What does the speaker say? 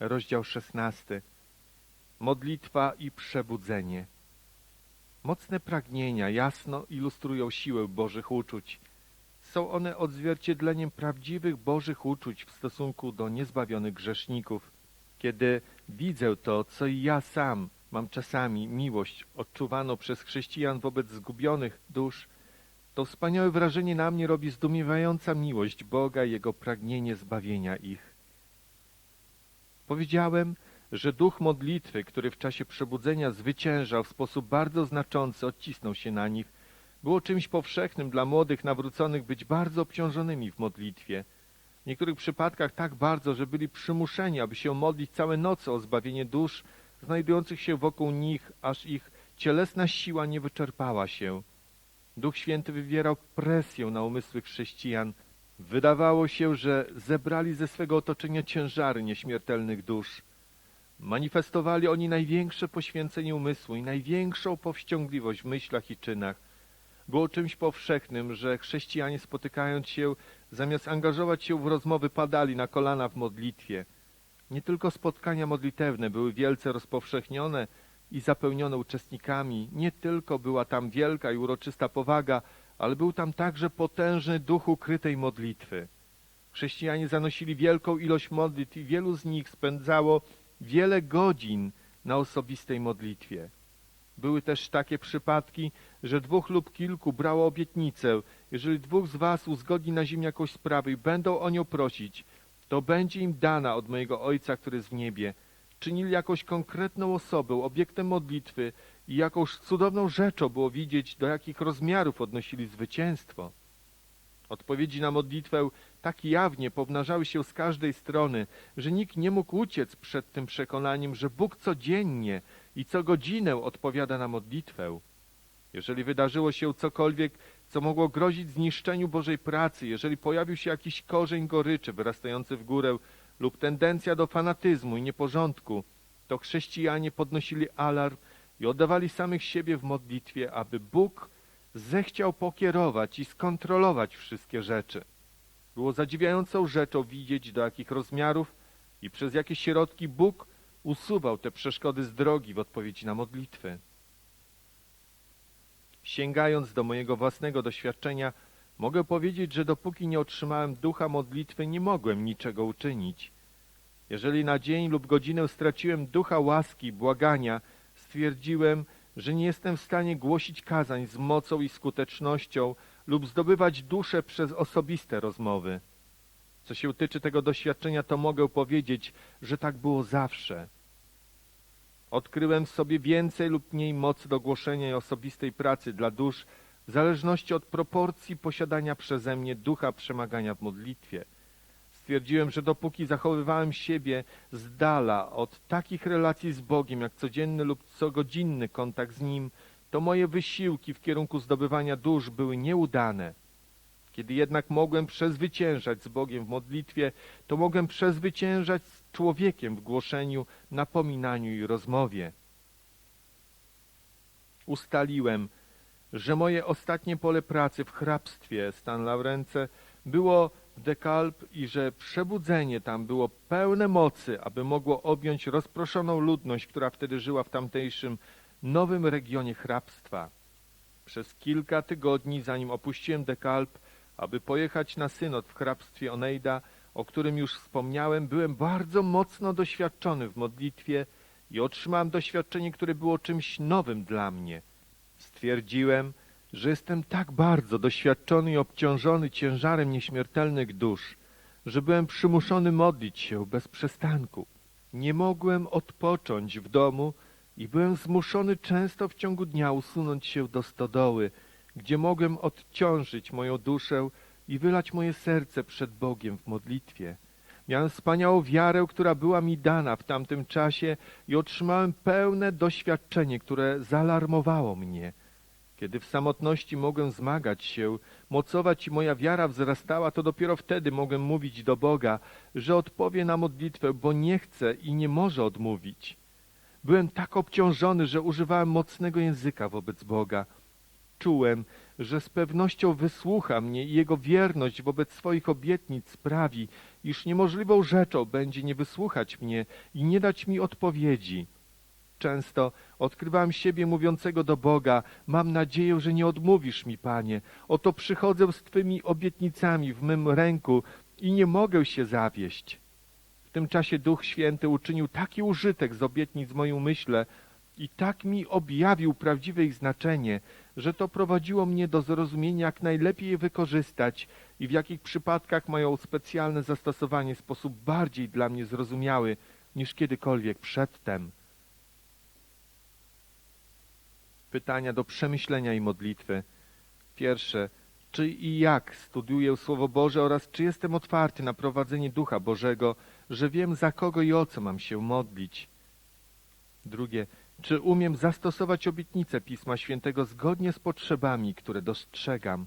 Rozdział 16. Modlitwa i przebudzenie. Mocne pragnienia jasno ilustrują siłę Bożych uczuć. Są one odzwierciedleniem prawdziwych Bożych uczuć w stosunku do niezbawionych grzeszników. Kiedy widzę to, co i ja sam mam czasami miłość odczuwaną przez chrześcijan wobec zgubionych dusz, to wspaniałe wrażenie na mnie robi zdumiewająca miłość Boga i Jego pragnienie zbawienia ich. Powiedziałem, że duch modlitwy, który w czasie przebudzenia zwyciężał w sposób bardzo znaczący, odcisnął się na nich. Było czymś powszechnym dla młodych nawróconych być bardzo obciążonymi w modlitwie. W niektórych przypadkach tak bardzo, że byli przymuszeni, aby się modlić całe noce o zbawienie dusz znajdujących się wokół nich, aż ich cielesna siła nie wyczerpała się. Duch Święty wywierał presję na umysły chrześcijan. Wydawało się, że zebrali ze swego otoczenia ciężary nieśmiertelnych dusz. Manifestowali oni największe poświęcenie umysłu i największą powściągliwość w myślach i czynach. Było czymś powszechnym, że chrześcijanie spotykając się, zamiast angażować się w rozmowy, padali na kolana w modlitwie. Nie tylko spotkania modlitewne były wielce rozpowszechnione i zapełnione uczestnikami, nie tylko była tam wielka i uroczysta powaga, ale był tam także potężny duch ukrytej modlitwy. Chrześcijanie zanosili wielką ilość modlitw i wielu z nich spędzało wiele godzin na osobistej modlitwie. Były też takie przypadki, że dwóch lub kilku brało obietnicę, jeżeli dwóch z was uzgodni na ziemi jakąś sprawę i będą o nią prosić, to będzie im dana od mojego Ojca, który jest w niebie. Czynili jakąś konkretną osobę obiektem modlitwy i jakąś cudowną rzeczą było widzieć, do jakich rozmiarów odnosili zwycięstwo. Odpowiedzi na modlitwę tak jawnie pomnażały się z każdej strony, że nikt nie mógł uciec przed tym przekonaniem, że Bóg codziennie i co godzinę odpowiada na modlitwę. Jeżeli wydarzyło się cokolwiek, co mogło grozić zniszczeniu Bożej pracy, jeżeli pojawił się jakiś korzeń goryczy wyrastający w górę lub tendencja do fanatyzmu i nieporządku, to chrześcijanie podnosili alarm i oddawali samych siebie w modlitwie, aby Bóg zechciał pokierować i skontrolować wszystkie rzeczy. Było zadziwiającą rzeczą widzieć, do jakich rozmiarów i przez jakie środki Bóg usuwał te przeszkody z drogi w odpowiedzi na modlitwy. Sięgając do mojego własnego doświadczenia, mogę powiedzieć, że dopóki nie otrzymałem ducha modlitwy, nie mogłem niczego uczynić. Jeżeli na dzień lub godzinę straciłem ducha łaski, błagania, stwierdziłem, że nie jestem w stanie głosić kazań z mocą i skutecznością lub zdobywać duszę przez osobiste rozmowy. Co się tyczy tego doświadczenia, to mogę powiedzieć, że tak było zawsze. Odkryłem w sobie więcej lub mniej mocy do głoszenia i osobistej pracy dla dusz, w zależności od proporcji posiadania przeze mnie ducha przemagania w modlitwie. Stwierdziłem, że dopóki zachowywałem siebie z dala od takich relacji z Bogiem, jak codzienny lub cogodzinny kontakt z Nim, to moje wysiłki w kierunku zdobywania dusz były nieudane. Kiedy jednak mogłem przezwyciężać z Bogiem w modlitwie, to mogłem przezwyciężać z człowiekiem w głoszeniu, napominaniu i rozmowie. Ustaliłem, że moje ostatnie pole pracy w hrabstwie Stan Laurence było Dekalb i że przebudzenie tam było pełne mocy, aby mogło objąć rozproszoną ludność, która wtedy żyła w tamtejszym nowym regionie hrabstwa. Przez kilka tygodni, zanim opuściłem Dekalb, aby pojechać na synod w hrabstwie Onejda, o którym już wspomniałem, byłem bardzo mocno doświadczony w modlitwie i otrzymałem doświadczenie, które było czymś nowym dla mnie. Stwierdziłem, że jestem tak bardzo doświadczony i obciążony ciężarem nieśmiertelnych dusz, że byłem przymuszony modlić się bez przestanku. Nie mogłem odpocząć w domu i byłem zmuszony często w ciągu dnia usunąć się do stodoły, gdzie mogłem odciążyć moją duszę i wylać moje serce przed Bogiem w modlitwie. Miałem wspaniałą wiarę, która była mi dana w tamtym czasie i otrzymałem pełne doświadczenie, które zaalarmowało mnie. Kiedy w samotności mogłem zmagać się, mocować i moja wiara wzrastała, to dopiero wtedy mogłem mówić do Boga, że odpowie na modlitwę, bo nie chce i nie może odmówić. Byłem tak obciążony, że używałem mocnego języka wobec Boga. Czułem, że z pewnością wysłucha mnie i Jego wierność wobec swoich obietnic sprawi, iż niemożliwą rzeczą będzie nie wysłuchać mnie i nie dać mi odpowiedzi. Często odkrywam siebie mówiącego do Boga, mam nadzieję, że nie odmówisz mi, Panie. Oto przychodzę z Twymi obietnicami w mym ręku i nie mogę się zawieść. W tym czasie Duch Święty uczynił taki użytek z obietnic w moim myśle i tak mi objawił prawdziwe ich znaczenie, że to prowadziło mnie do zrozumienia, jak najlepiej je wykorzystać i w jakich przypadkach mają specjalne zastosowanie w sposób bardziej dla mnie zrozumiały niż kiedykolwiek przedtem. Pytania do przemyślenia i modlitwy. Pierwsze. Czy i jak studiuję Słowo Boże oraz czy jestem otwarty na prowadzenie Ducha Bożego, że wiem za kogo i o co mam się modlić? Drugie. Czy umiem zastosować obietnice Pisma Świętego zgodnie z potrzebami, które dostrzegam?